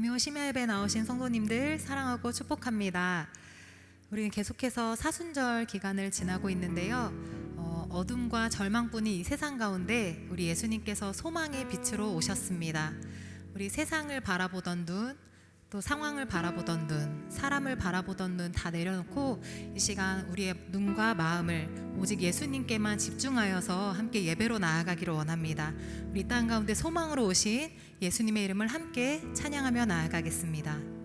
금요 심야 예배 나오신 성도님들 사랑하고 축복합니다. 우리는 계속해서 사순절 기간을 지나고 있는데요. 어, 어둠과 절망뿐이 이 세상 가운데 우리 예수님께서 소망의 빛으로 오셨습니다. 우리 세상을 바라보던 눈, 또 상황을 바라보던 눈, 사람을 바라보던 눈 다 내려놓고 이 시간 우리의 눈과 마음을 오직 예수님께만 집중하여서 함께 예배로 나아가기를 원합니다. 우리 땅 가운데 소망으로 오신 예수님의 이름을 함께 찬양하며 나아가겠습니다.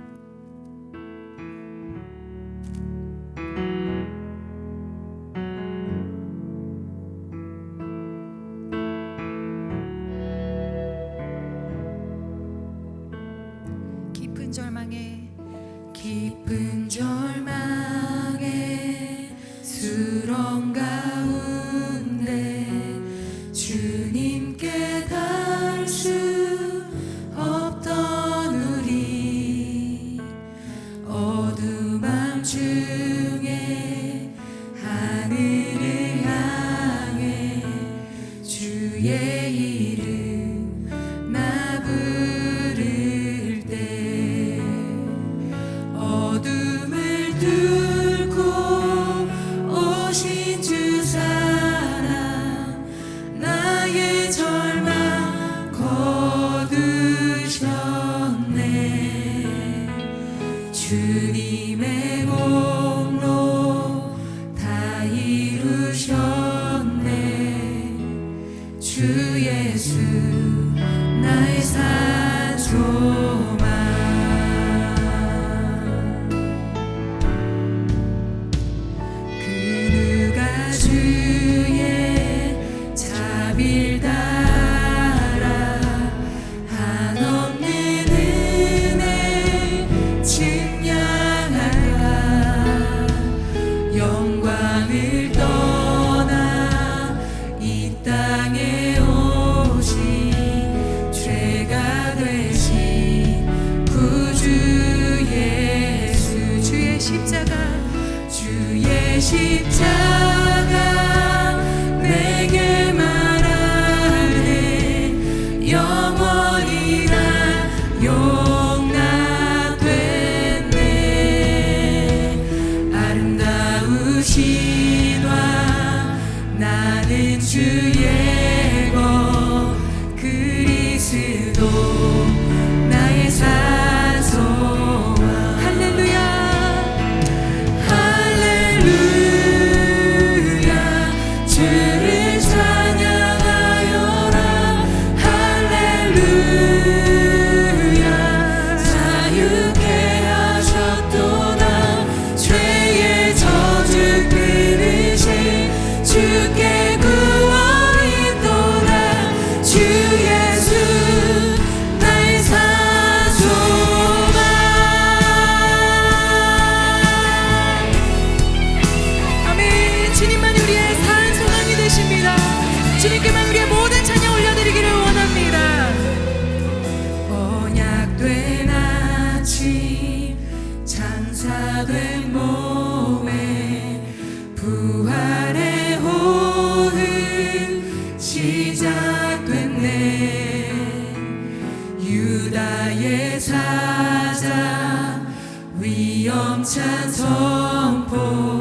시작됐네. 유다의 사자 위엄찬 성포.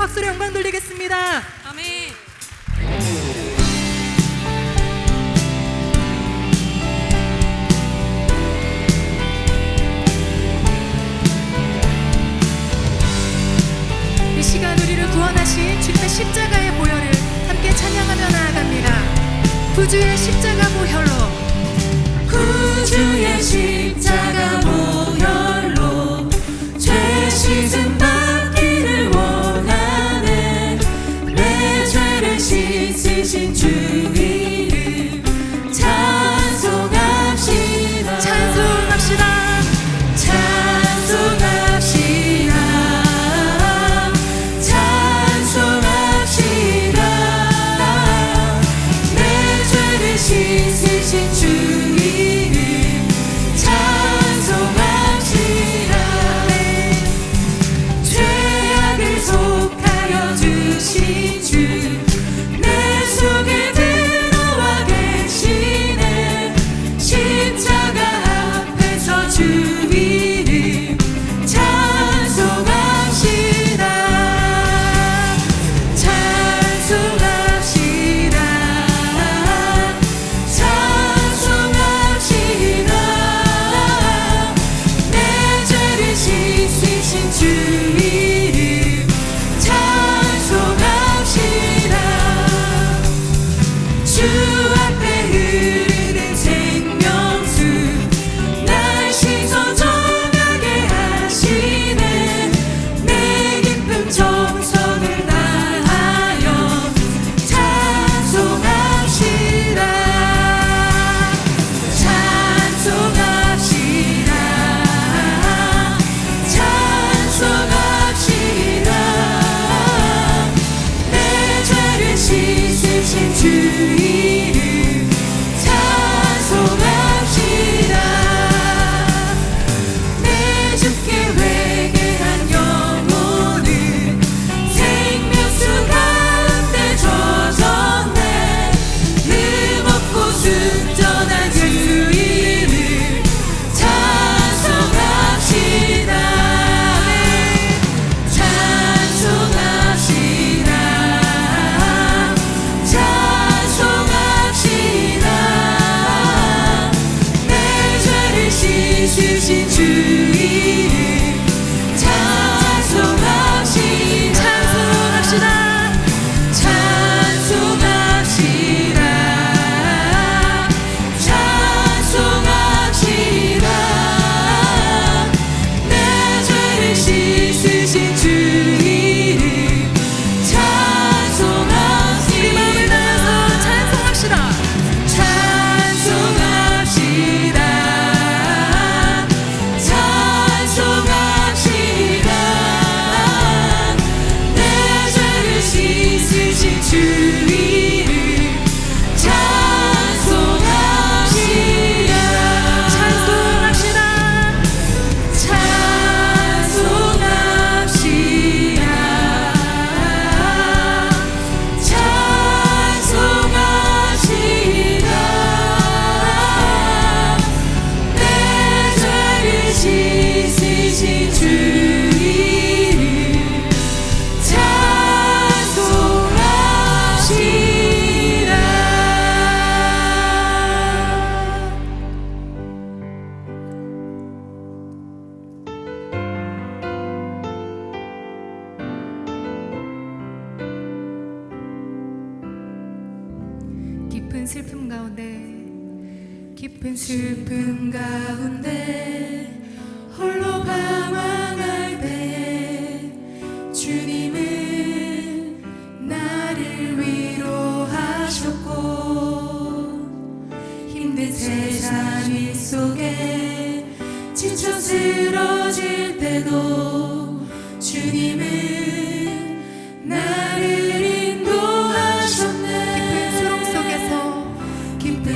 박수로 영광 돌리겠습니다. 아멘. 이 시간 우리를 구원하신 주님의 십자가의 보혈을 함께 찬양하며 나아갑니다. 구주의 십자가 보혈로 구주의 십자가 보혈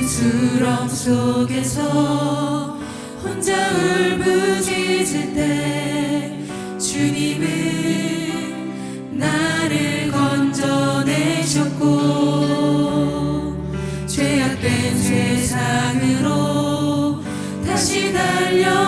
안쓰러움 속에서 혼자 울부짖을 때 주님은 나를 건져내셨고 죄악된 세상으로 다시 달려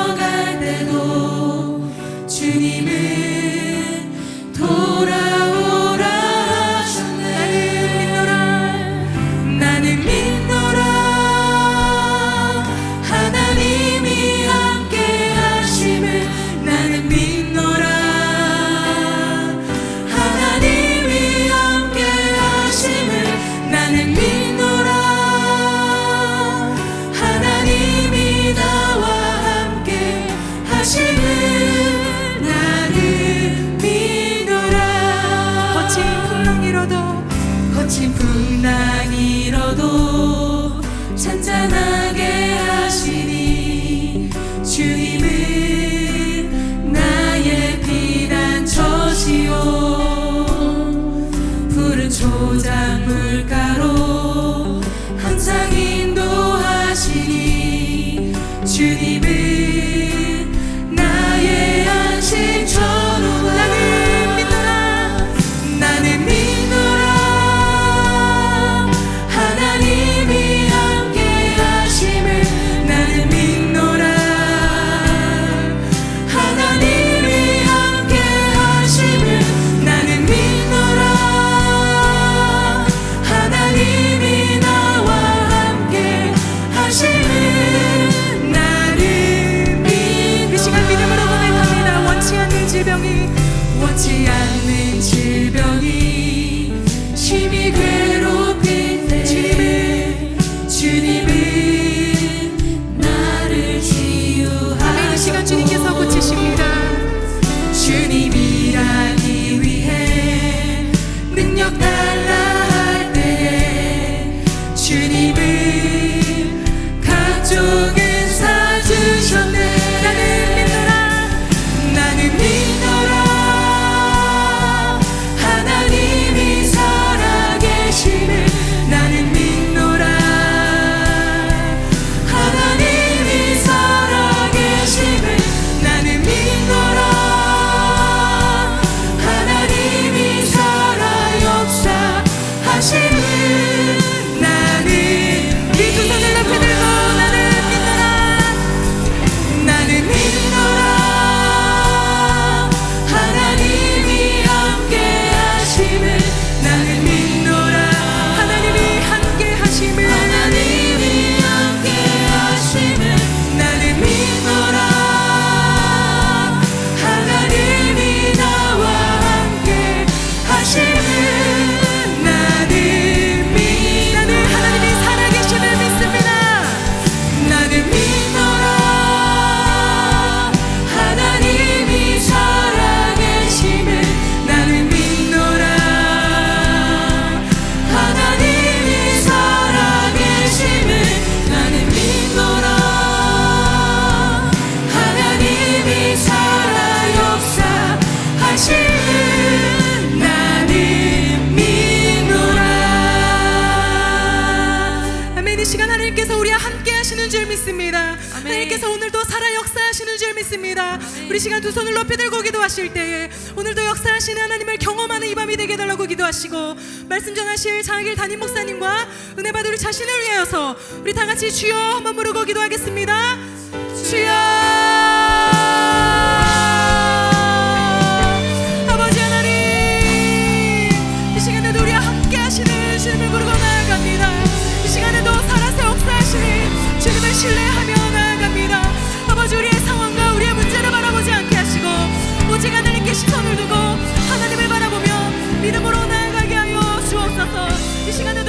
믿습니다. 우리 시간 두 손을 높이 들고 기도하실 때에 오늘도 역사하시는 하나님을 경험하는 이 밤이 되게 달라고 기도하시고 말씀 전하실 장학일 담임 목사님과 은혜 받을 자신을 위하여서 우리 다 같이 주여 한번 부르고 기도하겠습니다. 주여. 주님을 부르고 나아갑니다. 이 시간에도 살아서 역사하시니 주님을 신뢰하며 나아갑니다. 시선을 두고 하나님을 바라보며 믿음으로 나아가게 하여 주옵소서. 이 시간에